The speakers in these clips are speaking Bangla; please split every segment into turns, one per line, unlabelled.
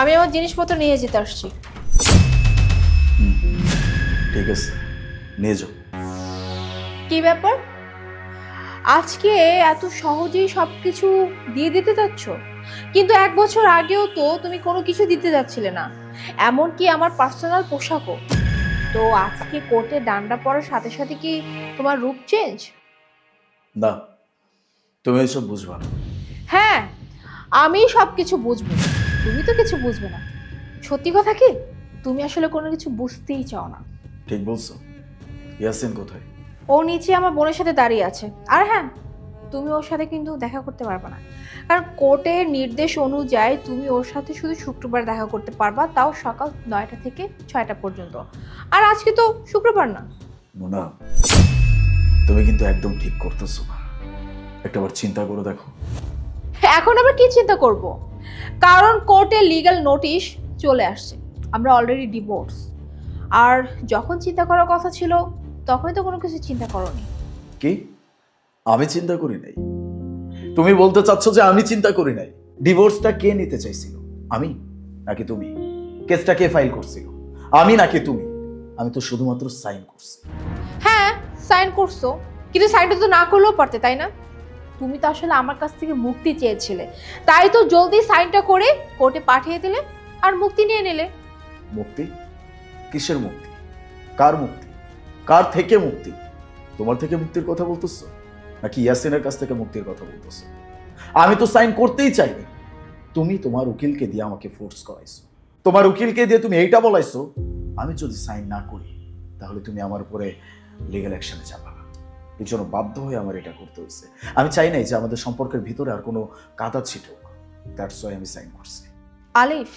আমি আমার জিনিসপত্র নিয়ে যেতে আসছি।
ঠিক আছে নিয়ে যাও।
কি ব্যাপার? আজকে এত সহজেই সব কিছু দিয়ে দিতে যাচ্ছ কিন্তু এক বছর আগেও তো তুমি কোনো কিছু দিতে যাচ্ছিলে না। এমনকি আমার পার্সোনাল পোশাকও। তো আজকে কোর্টে ডান্ডা পড়ার সাথে সাথে কি তোমার রূপ চেঞ্জ?
না তুমি এসব বুঝবা
হ্যাঁ আমি সব কিছু বুঝব। তুমি তো কিছু বুঝবে না। সত্যি কথা কি? তুমি আসলে কোনো কিছু বুঝতেই চাও না।
ঠিক বলছো। ইয়াসিন কোথায়?
ও নিচে আমার বোনের সাথে দাঁড়িয়ে আছে। আর হ্যাঁ তুমি ওর সাথে কিন্তু দেখা করতে পারবে না। কারণ কোর্টের নির্দেশ অনুযায়ী তুমি ওর সাথে শুধু শুক্রবার দেখা করতে পারবা তাও সকাল নয়টা থেকে ছয়টা পর্যন্ত। আর আজকে তো শুক্রবার না।
মোনা তুমি কিন্তু একদম ঠিক করতেছো। না একটাবার চিন্তা করে দেখো।
এখন আমরা কি চিন্তা করব? কারণ কোর্টে লিগ্যাল নোটিশ চলে আসছে। আমরা অলরেডি ডিভোর্স আর যখন চিন্তা করার কথা ছিল তখনই তো কোনো কিছু চিন্তা করনি।
কি? আমি চিন্তা করি নাই। তুমি বলতে চাচ্ছ যে আমি চিন্তা করি নাই। ডিভোর্সটা কে নিতে চাইছিল? আমি নাকি তুমি? কেসটা কে ফাইল করছিল? আমি নাকি তুমি? আমি তো শুধুমাত্র সাইন করছি।
হ্যাঁ সাইন করছ। কিন্তু সাইনটা তো না করলেও পারতে তাই না? তুমি তো আসলে আমার কাছ থেকে মুক্তি চেয়েছিলে। তাই তো জলদি সাইনটা করে কোর্টে পাঠিয়ে দিলে আর মুক্তি নিয়ে নিলে।
মুক্তি? কিসের মুক্তি? কার মুক্তি? কার থেকে মুক্তি? তোমার থেকে মুক্তির কথা বলতেছো? নাকি ইয়াসিনের কাছ থেকে মুক্তির কথা বলতেছো? আমি তো সাইন করতেই চাইনি। তুমি তোমার উকিলকে দিয়ে আমাকে ফোর্স করাইছো। তোমার উকিলকে দিয়ে তুমি এইটা বলাইছো, আমি যদি সাইন না করি, তাহলে তুমি আমার উপরে লিগ্যাল অ্যাকশনে যাবা এর জন্য বাধ্য হয়ে আমার এটা করতে হয়েছে। আমি চাই নাই যে আমাদের সম্পর্কের ভিতরে আর কোনো কাদা ছিটুক। দ্যাটস ওয়াই আমি সাইন করছি।
আলিফ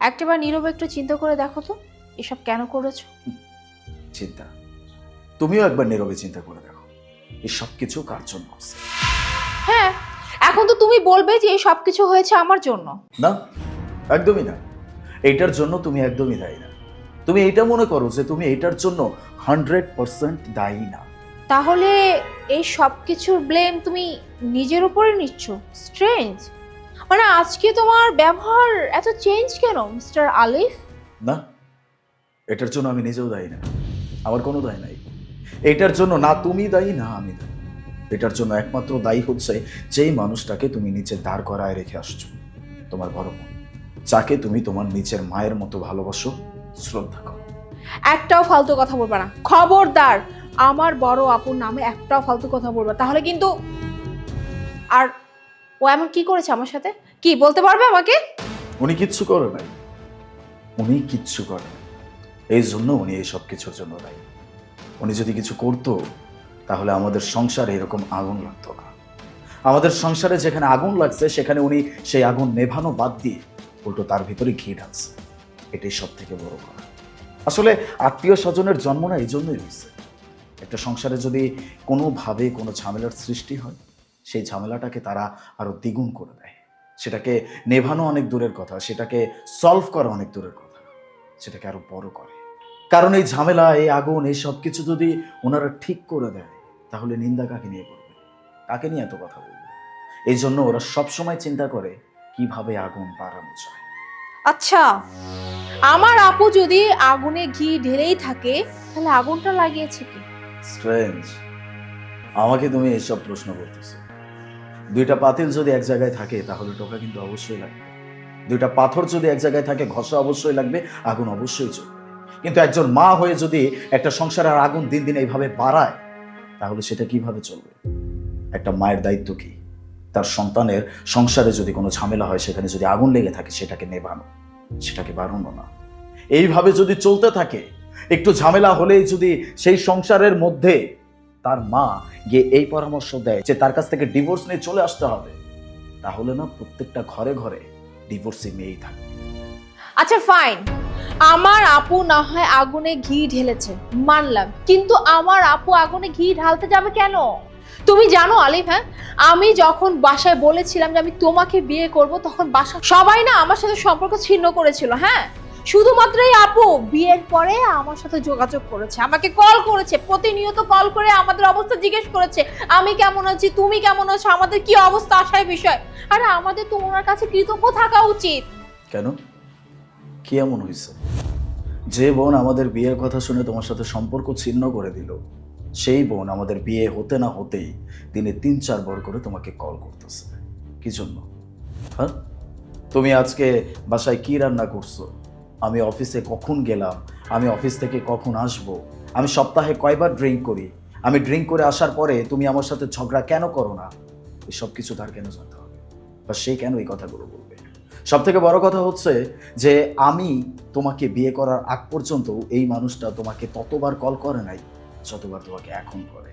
একটাবার নীরব একটু চিন্তা করে দেখো তো এসব কেন করেছ?
চিন্তা। তুমিও একবার নীরবে চিন্তা করে দেখো। এই সব কিছু কার জন্য হচ্ছে?
হ্যাঁ এখন তো তুমি বলবে যে এই সব কিছু হয়েছে আমার জন্য।
না একদমই না। এইটার জন্য তুমি একদমই দায়ী না। তুমি এইটা মনে করো যে তুমি এইটার জন্য হান্ড্রেড পার্সেন্ট দায়ী না।
তাহলে এই সব কিছুর ব্লেম তুমি নিজের উপরে নিচ্ছ? স্ট্রেঞ্জ মানে আজকে তোমার ব্যবহার এত চেঞ্জ কেন মিস্টার আলিফ?
না এটার জন্য আমি নিজেও দায়ী না। আমার কোনো দায় নাই। এটার জন্য না তুমি দায়ী না আমি দায়ী। এটার জন্য একমাত্র দায়ী হচ্ছে যেই মানুষটাকে তুমি নিচে দাঁড় করায় রেখে আসছো তোমার বড় বোন। যাকে তুমি তোমার নিচের মায়ের মতো ভালোবাসো শ্রদ্ধা করো।
একটাও ফালতু কথা বলবা না। খবরদার! আমার বড় আপুর নামে একটাও ফালতু কথা বলবা তাহলে কিন্তু আর ও এমন কি করেছে আমার সাথে? কি, বলতে পারবে আমাকে?
উনি কিচ্ছু করে নাই। উনি কিচ্ছু করে নাই। এই জন্য উনি এই সব কিছুর জন্য দায়ী। উনি যদি কিছু করতো, তাহলে আমাদের সংসারে এরকম আগুন লাগতো না। আমাদের সংসারে যেখানে আগুন লাগছে, সেখানে উনি সেই আগুন নেভানো বাদ দিয়ে উল্টো তার ভিতরে ঘি ঢালছে। এটাই সব থেকে বড় কথা। আসলে আত্মীয় স্বজনের জন্ম না এই জন্যই হয়েছে। একটা সংসারে যদি কোনোভাবে কোনো ঝামেলার সৃষ্টি হয়, সেই ঝামেলাটাকে তারা আরও দ্বিগুণ করে দেয়। সেটাকে নেভানো অনেক দূরের কথা, সেটাকে সলভ করা অনেক দূরের কথা, সেটাকে আরও বড় করে। কারণ এই ঝামেলা, এই আগুন, এই সব কিছু যদি ওনারা ঠিক করে দেয়, তাহলে নিন্দা কাকে নিয়ে করবে? কাকে নিয়ে এত কথা বলবে? এই জন্য ওরা সব সময় চিন্তা করে, কীভাবে আগুন বাড়ানো যায়।
আচ্ছা আমার আপু যদি আগুনে ঘি ঢেলেই থাকে, তাহলে আগুনটা লাগিয়েছে কি?
স্ট্রেঞ্জ আমাকে তুমি এইসব প্রশ্ন করতেছো। দুইটা পাতিল যদি এক জায়গায় থাকে, তাহলে টোকা কিন্তু অবশ্যই লাগবে। দুইটা পাথর যদি এক জায়গায় থাকে, ঘষা অবশ্যই লাগবে, আগুন অবশ্যই চলবে কিন্তু একজন মা হয়ে যদি একটা সংসারের আগুন দিন দিন এইভাবে বাড়ায়, তাহলে সেটা কীভাবে চলবে? একটা মায়ের দায়িত্ব কি? তার সন্তানের সংসারে যদি কোনো ঝামেলা হয়, সেখানে যদি আগুন লেগে থাকে, সেটাকে নেভানো, সেটাকে বাড়ানো না। এইভাবে যদি চলতে থাকে একটু ঝামেলা হলেই যদি সেই সংসারের মধ্যে তার মা গিয়ে এই পরামর্শ দেয় যে তার কাছ থেকে ডিভোর্স নিয়ে চলে আসতে হবে, তাহলে না প্রত্যেকটা ঘরে ঘরে ডিভোর্সে মেয়েই থাকে
আচ্ছা ফাইন আমার আপু না হয় আগুনে ঘি ঢেলেছে, মানলাম। কিন্তু আমার আপু আগুনে ঘি ঢালতে যাবে কেন? তুমি জানো আলিফ হ্যাঁ? আমি যখন বাসায় বলেছিলাম যে আমি তোমাকে বিয়ে করব, তখন বাসা সবাই না আমার সাথে সম্পর্ক ছিন্ন করেছিল হ্যাঁ? শুধুমাত্র এই আপু, বিয়ের পরে আমার সাথে যোগাযোগ করেছে, আমাকে কল করেছে, প্রতিনিয়ত কল করে আমাদের অবস্থা জিজ্ঞেস করেছে, আমি কেমন আছি, তুমি কেমন আছো, আমাদের কি অবস্থা আসায় বিষয়? আরে আমাদের তো ওনার কাছে কৃতজ্ঞ থাকা উচিত।
কেন? কি এমন হয়েছে যে বোন আমাদের বিয়ের কথা শুনে তোমার সাথে সম্পর্ক ছিন্ন করে দিল, সেই বোন আমাদের বিয়ে হতে না হতেই দিনে তিন, চারবার করে তোমাকে কল করতেছে। কি জন্য? হ্যাঁ? তুমি আজকে বাসায় কি রান্না করছ? আমি অফিসে কখন গেলাম? আমি অফিস থেকে কখন আসব? আমি সপ্তাহে কয়বার ড্রিঙ্ক করি? আমি ড্রিঙ্ক করে আসার পরে তুমি আমার সাথে ঝগড়া কেন করো না? এসব কিছু তার কেন জানতে হবে? বা সে কেন এই কথাগুলো বলবে? সব থেকে বড় কথা হচ্ছে যে আমি তোমাকে বিয়ে করার আগ পর্যন্ত এই মানুষটা তোমাকে ততবার কল করে নাই যতবার তোমাকে এখন করে।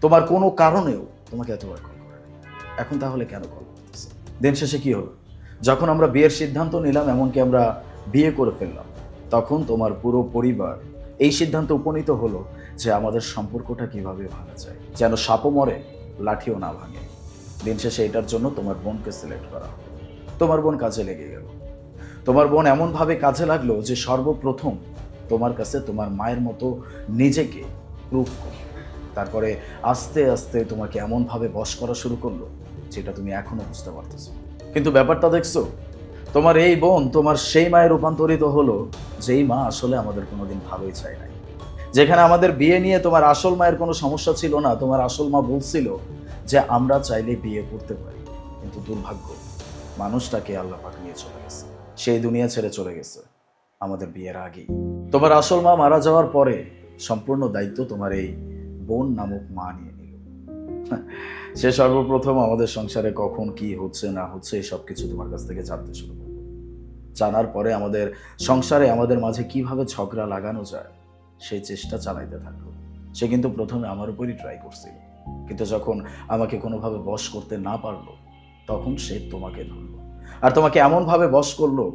তোমার কোনো কারণেও তোমাকে এতবার কল করে এখন তাহলে কেন কল করতেছে? দিন শেষে কি হলো? যখন আমরা বিয়ের সিদ্ধান্ত নিলাম, এমনকি আমরা বিয়ে করে ফেললাম। তখন তোমার পুরো পরিবার এই সিদ্ধান্ত উপনীত হলো যে আমাদের সম্পর্কটা কীভাবে ভাঙা যায়। যেন সাপও মরে, লাঠিও না ভাঙে। দিন শেষে এটার জন্য তোমার বোনকে সিলেক্ট করা তোমার বোন কাজে লেগে গেল। তোমার বোন এমনভাবে কাজে লাগল যে সর্বপ্রথম তোমার কাছে তোমার মায়ের মতো নিজেকে প্রুফ করল। তারপরে আস্তে আস্তে তোমাকে এমনভাবে বশ করা শুরু করল, যেটা তুমি এখনও বুঝতে পারতেছো কিন্তু ব্যাপারটা দেখছ তোমার এই বোন তোমার সেই মায়ের রূপান্তরিত হলো, যেই মা আসলে আমাদের কোনোদিন ভালোই চায় নাই। যেখানে আমাদের বিয়ে নিয়ে তোমার আসল মায়ের কোনো সমস্যা ছিল না, তোমার আসল মা বলছিল যে আমরা চাইলে বিয়ে করতে পারি। কিন্তু দুর্ভাগ্য, মানুষটাকে আল্লাহ পাক নিয়ে চলে গেছে। সেই দুনিয়া ছেড়ে চলে গেছে আমাদের বিয়ের আগেই। তোমার আসল মা মারা যাওয়ার পরে সম্পূর্ণ দায়িত্ব তোমার এই বোন নামক মা নিয়ে নিল। সে সর্বপ্রথম আমাদের সংসারে কখন কি হচ্ছে না হচ্ছে এই সব কিছু তোমার কাছ থেকে জানতে শুরু জানার পরে আমাদের সংসারে আমাদের মাঝে কীভাবে ঝগড়া লাগানো যায়, সেই চেষ্টা চালাইতে থাকল। সে কিন্তু প্রথমে আমার উপরই ট্রাই করছিল। কিন্তু যখন আমাকে কোনোভাবে বশ করতে না পারল, তখন সে তোমাকে ধরলো। আর তোমাকে এমনভাবে বশ করল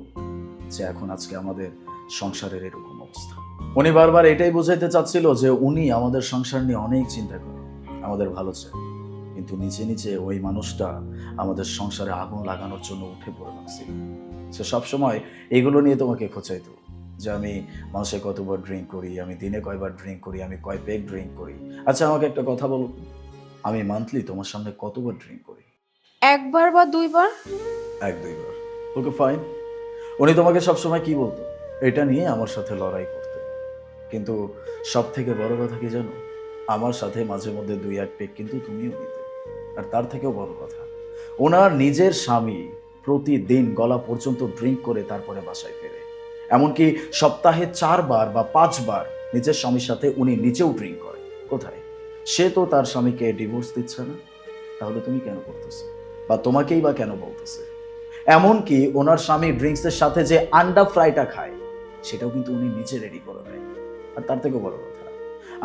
যে এখন আজকে আমাদের সংসারের এরকম অবস্থা। উনি বারবার এটাই বুঝাইতে চাচ্ছিল যে উনি আমাদের সংসার নিয়ে অনেক চিন্তা করে, আমাদের ভালো চায়। কিন্তু নিচে নিচে ওই মানুষটা আমাদের সংসারে আগুন লাগানোর জন্য উঠে পড়ে লাগছিল। সে সবসময় এগুলো নিয়ে তোমাকে খোঁচাইতো যে আমি মাসে কতবার ড্রিঙ্ক করি আমি দিনে কয়বার ড্রিঙ্ক করি আমি কয় পেক ড্রিঙ্ক করি। আচ্ছা আমাকে একটা কথা বলো। আমি মান্থলি তোমার সামনে কতবার ড্রিঙ্ক করি?
একবার বা দুইবার?
এক দুইবার। ওকে ফাইন উনি তোমাকে সবসময় কি বলতো? এটা নিয়ে আমার সাথে লড়াই করতে। কিন্তু সব থেকে বড় কথা কি জানো? আমার সাথে মাঝে মধ্যে দুই এক পেক কিন্তু তুমিও নিতে। আর তার থেকেও বড় কথা ওনার নিজের স্বামী প্রতিদিন গলা পর্যন্ত ড্রিঙ্ক করে তারপরে বাসায় ফেরে। এমনকি সপ্তাহে চারবার বা পাঁচবার নিজের স্বামীর সাথে উনি নিজেও ড্রিঙ্ক করে। কোথায়? সে তো তার স্বামীকে ডিভোর্স দিচ্ছে না। তাহলে তুমি কেন করতেছো? বা তোমাকেই বা কেন বলতেছে? এমনকি ওনার স্বামী ড্রিঙ্কসের সাথে যে আন্ডা ফ্রাইটা খায়, সেটাও কিন্তু উনি নিজে রেডি করে দেয়। আর তার থেকেও বড় কথা,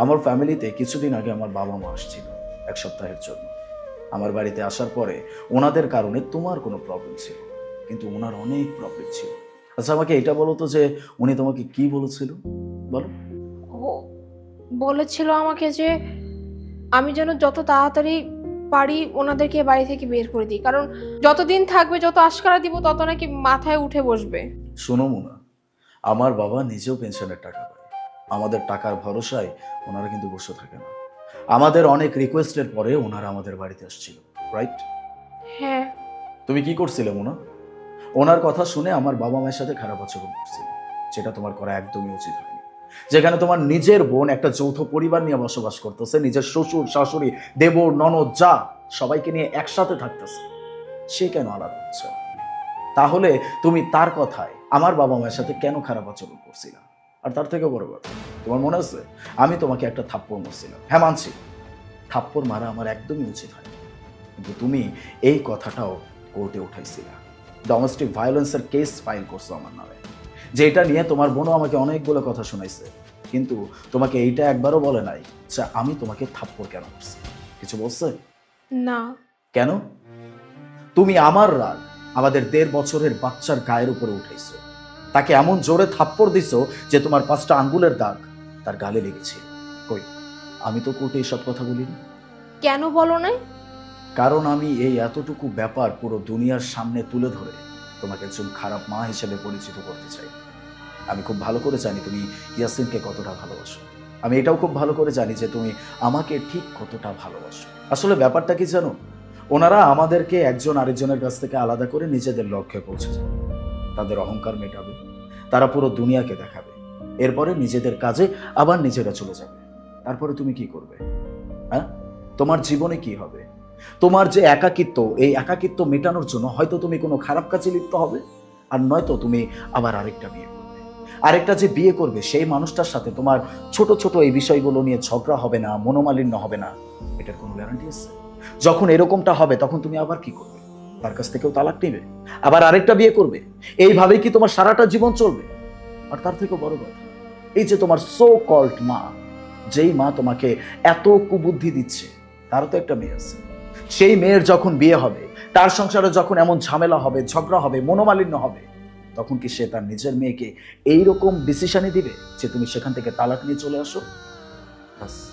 আমার ফ্যামিলিতে কিছুদিন আগে আমার বাবা মা আসছিল, এক সপ্তাহের জন্য। আমার বাড়িতে আসার পরে ওনাদের কারণে তোমার কোনো প্রবলেম ছিল। কিন্তু ওনার অনেক প্রবলেম ছিল। আচ্ছা আমাকে এটা বলো তো যে উনি তোমাকে কি বলেছিল? বলো।
ও বলেছিল আমাকে যে আমি যেন যত তাড়াতাড়ি পারি ওনাদেরকে বাড়ি থেকে বের করে দিই। কারণ যতদিন থাকবে যত আশকারা দিব তত নাকি মাথায় উঠে বসবে।
শোনো মুনা আমার বাবা নিজেও পেনশনের টাকা পায়। আমাদের টাকার ভরসায় ওনারা কিন্তু বসে থাকে না। আমাদের অনেক রিকোয়েস্টের পরে ওনারা আমাদের বাড়িতে আসছিল রাইট
হ্যাঁ।
তুমি কি করছিলে মুনা? ওনার কথা শুনে আমার বাবা মায়ের সাথে খারাপ আচরণ করছিল যেটা তোমার করা একদমই উচিত হয়নি। যেখানে তোমার নিজের বোন একটা যৌথ পরিবার নিয়ে বসবাস করতেছে নিজের শ্বশুর শাশুড়ি দেবর ননদ যা সবাইকে নিয়ে একসাথে থাকতেছে সে কেন আলাদা হচ্ছে? তাহলে তুমি তার কথায় আমার বাবা মায়ের সাথে কেন খারাপ আচরণ করছিলা? আর তার থেকে বড় কথা তোমার মনে আছে? আমি তোমাকে একটা থাপ্পড় মারছিলাম। হ্যাঁ মানছি। থাপ্পড় মারা আমার একদমই উচিত হয়নি। কিন্তু তুমি এই কথাটাও কোর্টে উঠাইছিলা। ডোমেস্টিক ভায়োলেন্সের কেস ফাইল করছ আমার নামে। যেটা নিয়ে তোমার বোনও আমাকে অনেকগুলো কথা শোনাইছে। কিন্তু তোমাকে এইটা একবারও বলে নাই যে আমি তোমাকে থাপ্পড় কেন করছি কিছু বলছে?
না।
কেন? তুমি আমার রাগ আমাদের দেড় বছরের বাচ্চার গায়ের উপরে উঠাইছো। তাকে এমন জোরে থাপ্পড় দিছো যে তোমার পাঁচটা আঙ্গুলের দাগ তার গালে লেগেছে। কই আমি তো কোর্টে এইসব কথা বলিনি।
কেন বলো নাই
কারণ আমি এই এতটুকু ব্যাপার পুরো দুনিয়ার সামনে তুলে ধরে তোমাকে একজন খারাপ মা হিসেবে পরিচিত করতে চাই। আমি খুব ভালো করে জানি তুমি ইয়াসিনকে কতটা ভালোবাসো। আমি এটাও খুব ভালো করে জানি যে তুমি আমাকে ঠিক কতটা ভালোবাসো। আসলে ব্যাপারটা কি জানো? ওনারা আমাদেরকে একজন আরেকজনের কাছ থেকে আলাদা করে নিজেদের লক্ষ্যে পৌঁছে যায়। তাদের অহংকার মেটাবে। তারা পুরো দুনিয়াকে দেখাবে। এরপরে নিজেদের কাজে আবার নিজেরা চলে যাবে। তারপরে তুমি কি করবে? হ্যাঁ? তোমার জীবনে কি হবে? তোমার যে একাকিত্ব, এই একাকিত্ব মেটানোর জন্য হয়তো তুমি কোনো খারাপ কাজে লিপ্ত হবে, আর নয়তো তুমি আবার আরেকটা বিয়ে করবে। আরেকটা যে বিয়ে করবে, সেই মানুষটার সাথে তোমার ছোট ছোট এই বিষয়গুলো নিয়ে ঝগড়া হবে না, মনোমালিন্য হবে না, এটার কোনো গ্যারান্টি আছে? যখন এরকমটা হবে, তখন তুমি আবার কি করবে? তার কাছ থেকেও তালাক নেবে, আবার আরেকটা বিয়ে করবে। এইভাবেই কি তোমার সারাটা জীবন চলবে? আর তার থেকেও বড় কথা এই যে তোমার সো কল্ড মা যেই মা তোমাকে এত কুবুদ্ধি দিচ্ছে তারও তো একটা মেয়ে আছে। সেই মেয়ের যখন বিয়ে হবে তার সংসারে যখন এমন ঝামেলা হবে ঝগড়া হবে মনোমালিন্য হবে তখন কি সে তার নিজের মেয়েকে এই রকম ডিসিশনই দিবে যে তুমি সেখান থেকে তালাক নিয়ে চলে আসো? ব্যাস,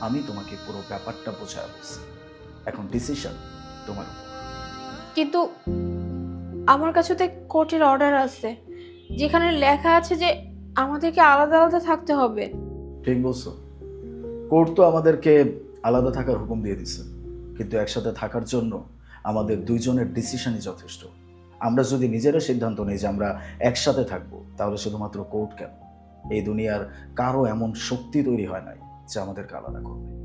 আমি তোমাকে পুরো ব্যাপারটা বোঝায় বলছি। এখন ডিসিশন তোমার
কিন্তু আমার কাছে তো কোর্টের অর্ডার আছে যেখানে লেখা আছে যে আমাদেরকে আলাদা আলাদা থাকতে হবে।
ঠিক বলছো। কোর্ট তো আমাদেরকে আলাদা থাকার হুকুম দিয়ে দিছে। কিন্তু একসাথে থাকার জন্য আমাদের দুইজনের ডিসিশনই যথেষ্ট। আমরা যদি নিজেরা সিদ্ধান্ত নিই যে আমরা একসাথে থাকব তাহলে শুধুমাত্র কোর্ট কেন? এই দুনিয়ার কারও এমন শক্তি তৈরি হয় নাই যে আমাদেরকে আলাদা করবে।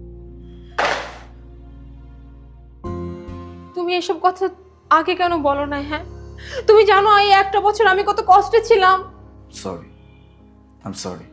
তুমি এসব কথা আগে কেন বলো না হ্যাঁ? তুমি জানো এই একটা বছর আমি কত কষ্টে ছিলাম।
Sorry
I'm sorry.